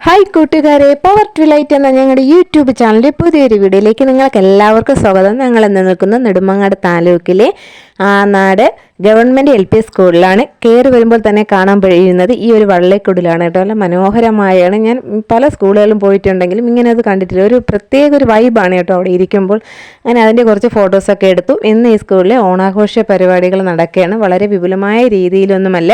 Hi കൂട്ടുകാരെ. Power to light എന്ന ഞങ്ങളുടെ യൂട്യൂബ് ചാനലിന്റെ പുതിയൊരു വീഡിയോയിലേക്ക് നിങ്ങൾക്ക് എല്ലാവർക്കും സ്വാഗതം. ഞങ്ങൾ നിൽക്കുന്ന നെടുമങ്ങാട് താലൂക്കിലെ ആ നാട് ഗവൺമെന്റ് എൽ പി സ്കൂളിലാണ്. കയറി വരുമ്പോൾ തന്നെ കാണാൻ കഴിയുന്നത് ഈ ഒരു വള്ളക്കുടിലാണ് കേട്ടോ. നല്ല മനോഹരമായാണ്. ഞാൻ പല സ്കൂളുകളിലും പോയിട്ടുണ്ടെങ്കിലും ഇങ്ങനെ അത് കണ്ടിട്ടില്ല. ഒരു പ്രത്യേക ഒരു വൈബാണ് കേട്ടോ അവിടെ ഇരിക്കുമ്പോൾ. അങ്ങനെ അതിന്റെ കുറച്ച് ഫോട്ടോസൊക്കെ എടുത്തു. ഇന്ന് ഈ സ്കൂളിലെ ഓണാഘോഷ പരിപാടികൾ നടക്കുകയാണ്. വളരെ വിപുലമായ രീതിയിലൊന്നുമല്ല.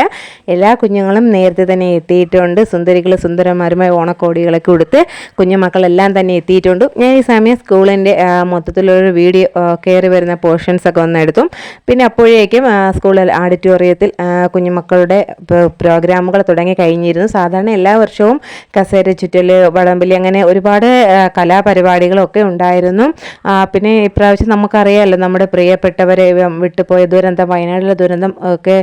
എല്ലാ കുഞ്ഞുങ്ങളും നേരത്തെ തന്നെ എത്തിയിട്ടുണ്ട്. സുന്ദരികൾ സുന്ദരന്മാരുമായ ഓണക്കോടികളൊക്കെ കൊടുത്ത് കുഞ്ഞുമക്കളെല്ലാം തന്നെ എത്തിയിട്ടുണ്ട്. ഞാൻ ഈ സമയം സ്കൂളിന്റെ മൊത്തത്തിലുള്ള വീഡിയോ കയറി വരുന്ന പോർഷൻസൊക്കെ ഒന്ന് എടുത്തു. പിന്നെ അപ്പോഴേക്കും സ്കൂൾ ആഡിറ്റോറിയത്തിൽ കുഞ്ഞുമക്കളുടെ പ്രോഗ്രാമുകൾ തുടങ്ങി കഴിഞ്ഞിരുന്നു. സാധാരണ എല്ലാ വർഷവും കസേര ചുറ്റൽ വടംവലി അങ്ങനെ ഒരുപാട് കലാപരിപാടികളൊക്കെ ഉണ്ടായിരുന്നു. പിന്നെ ഇപ്രാവശ്യം നമുക്കറിയാമല്ലോ നമ്മുടെ പ്രിയപ്പെട്ടവരെ വിട്ടുപോയ ദുരന്തം വയനാടിലെ ദുരന്തം ഒക്കെ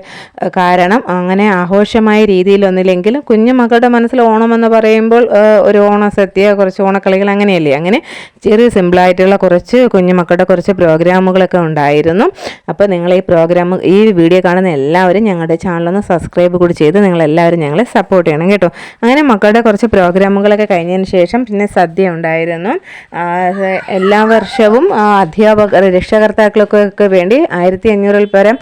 കാരണം അങ്ങനെ ആഘോഷമായ രീതിയിലൊന്നില്ലെങ്കിലും കുഞ്ഞുമക്കളുടെ മനസ്സിൽ ഓണമെന്ന് പറയുമ്പോൾ ഒരു ഒരു ഓണസദ്യ കുറച്ച് ഓണക്കളികൾ അങ്ങനെയല്ലേ? അങ്ങനെ ചെറിയ സിമ്പിളായിട്ടുള്ള കുറച്ച് കുഞ്ഞുമക്കളുടെ കുറച്ച് പ്രോഗ്രാമുകളൊക്കെ ഉണ്ടായിരുന്നു. അപ്പോൾ നിങ്ങൾ ഈ പ്രോഗ്രാം ഈ വീഡിയോ കാണുന്ന എല്ലാവരും ഞങ്ങളുടെ ചാനലൊന്ന് സബ്സ്ക്രൈബ് കൂടി ചെയ്ത് നിങ്ങളെല്ലാവരും ഞങ്ങളെ സപ്പോർട്ട് ചെയ്യണം കേട്ടോ. അങ്ങനെ മക്കളുടെ കുറച്ച് പ്രോഗ്രാമുകളൊക്കെ കഴിഞ്ഞതിന് ശേഷം പിന്നെ സദ്യ ഉണ്ടായിരുന്നു. എല്ലാ വർഷവും അധ്യാപക രക്ഷകർത്താക്കൾക്കൊക്കെ വേണ്ടി ആയിരത്തി അഞ്ഞൂറിൽ പരം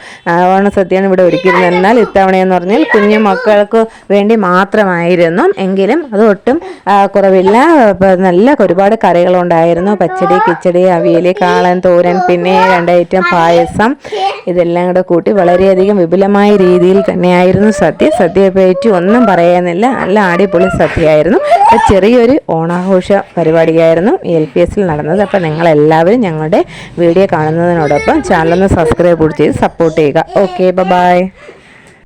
ഓണസദ്യയാണ് ഇവിടെ ഒരുക്കിയിരുന്നത്. എന്നാൽ ഇത്തവണയെന്ന് പറഞ്ഞാൽ കുഞ്ഞു മക്കൾക്ക് വേണ്ടി മാത്രമായിരുന്നു. എങ്കിലും അത് ഒട്ടും കുറവില്ല. നല്ല ഒരുപാട് കറികളുണ്ടായിരുന്നു. പച്ചടി കിച്ചടി അവിയൽ കാളൻ തോരൻ പിന്നെ രണ്ട് ഐറ്റം പായസം. ഇതെല്ലാം കൂടെ കൂട്ടി വളരെയധികം വിപുലമായ രീതിയിൽ തന്നെയായിരുന്നു സദ്യ. സദ്യയെ പറ്റി ഒന്നും പറയാനില്ല. നല്ല അടിപൊളി സദ്യയായിരുന്നു. അപ്പോൾ ചെറിയൊരു ഓണാഘോഷ പരിപാടിയായിരുന്നു എൽ പി എസിൽ നടന്നത്. അപ്പോൾ നിങ്ങളെല്ലാവരും ഞങ്ങളുടെ വീഡിയോ കാണുന്നതിനോടൊപ്പം ചാനലൊന്ന് സബ്സ്ക്രൈബ് കൂടി ചെയ്ത് സപ്പോർട്ട് ചെയ്യുക. Okay bye